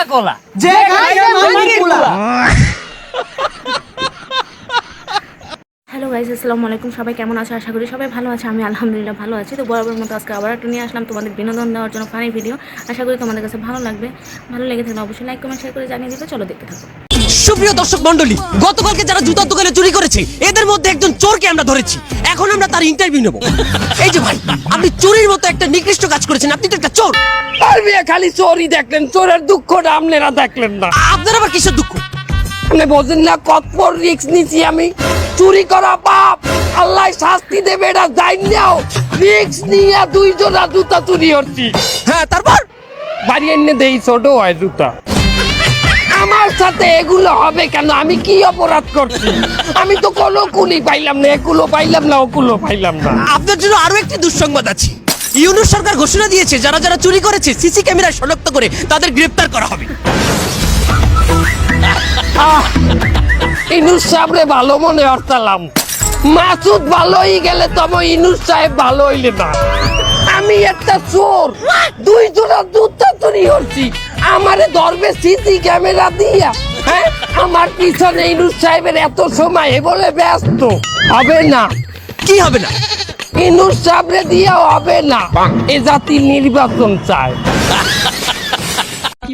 Coca কোলা যে কুলা। Hello guys আসসালামু আলাইকুম। সবাই কেমন আছো? আশা করি সবাই ভালো আছে। আমি আলহামদুলিল্লাহ ভালো আছি। তো বরাবর মতো আজকে আবার একটা নিয়ে আসলাম তোমাদের বিনোদন দেওয়ার জন্য ফানি ভিডিও আশা করি তোমাদের কাছে ভালো লাগবে। ভালো লেগে থাকলে অবশ্যই লাইক কমেন্ট শেয়ার করে জানিয়ে দিবে। চলো দেখতে থাকো। সুপ্রিয় দর্শক মন্ডলী গতকালকে যারা জুতার দোকানে চুরি করেছে এদের মধ্যে একজন চোরকে আমরা ধরেছি। এখন আমরা তার ইন্টারভিউ নেব। এই যে ভাই আপনি চুরির মতো একটা নিকৃষ্ট কাজ করেছেন। আপনি তো একটা চোর। আর মেয়ে খালি চোরই দেখলেন চোরের দুঃখটা আপনারা দেখলেন না। আপনার আবার কিসের দুঃখ? আপনি বোঝেন না কত রিক্স নিছি আমি? চুরি করা পাপ আল্লাহ শাস্তি দেবে এটা যাই নাও। রিক্স নিয়ে দুইজনা জুতা চুরি করছি। হ্যাঁ তারপর? বাড়ি এনে দেই ছোট হয় জুতা। আমার সাথে এগুলো হবে কেন? আমি কি অপরাধ করছি? আমি তো কোনো কুলি পাইলাম না এগুলো পাইলাম না ওগুলো পাইলাম না। আপনার জন্য আরও একটি দুঃসংবাদ আছে। ইউনুস সরকার ঘোষণা দিয়েছে যারা যারা চুরি করেছে সিসি ক্যামেরায় শনাক্ত করে তাদের গ্রেফতার করা হবে। ইনুস সাহেবরে ভালো মনে হরতালাম। মাসুদ ভালোই গেলে তবে ইনুস সাহেব ভালো হইলে না। আমি একটা চোর দুই জোড়া জুতা চুরি করছি। আমারে ধরবে সিসি ক্যামেরা দিয়া। হ্যাঁ? আমার পিছনে ইনুস সাহেবের এত সময় এ বলে ব্যস্ত। হবে না। কি হবে না? ইনুস সাহেবরে দিয়া হবে না। এ জাতি নির্বাচন চায়।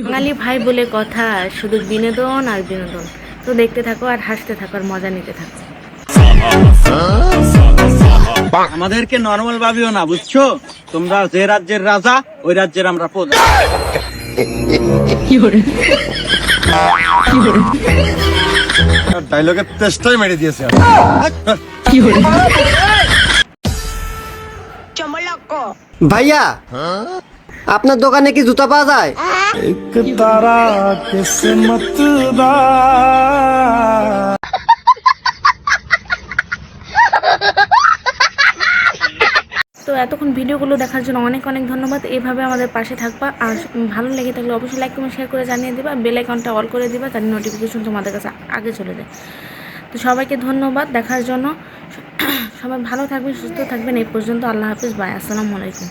বাঙালি ভাই বলে কথা শুধু বিনোদন আর বিনোদন। তো দেখতে থাকো আর হাসতে থাকো আর মজা নিতে থাকো। আমাদেরকে নর্মাল ভাবিও না বুঝছ? তোমরা যে রাজ্যের রাজা ওই রাজ্যের আমরা প্রজা। ডায়লগের তেষ্টাই মেরে দিয়েছে। ভাইয়া আপনার দোকানে কি জুতা পাওয়া যায়? তো এতক্ষণ ভিডিওগুলো দেখার জন্য অনেক অনেক ধন্যবাদ। এভাবে আমাদের পাশে থাকবা। আর ভালো লেগে থাকলে অবশ্যই লাইক কমেন্ট শেয়ার করে জানিয়ে দিবা। বেল আইকনটা অল করে দিবা তার নোটিফিকেশন তোমাদের কাছে আগে চলে যায়। তো সবাইকে ধন্যবাদ দেখার জন্য। সবাই ভালো থাকবেন, সুস্থ থাকবেন। এই পর্যন্ত আল্লাহ হাফিজ বাই আসসালামু আলাইকুম।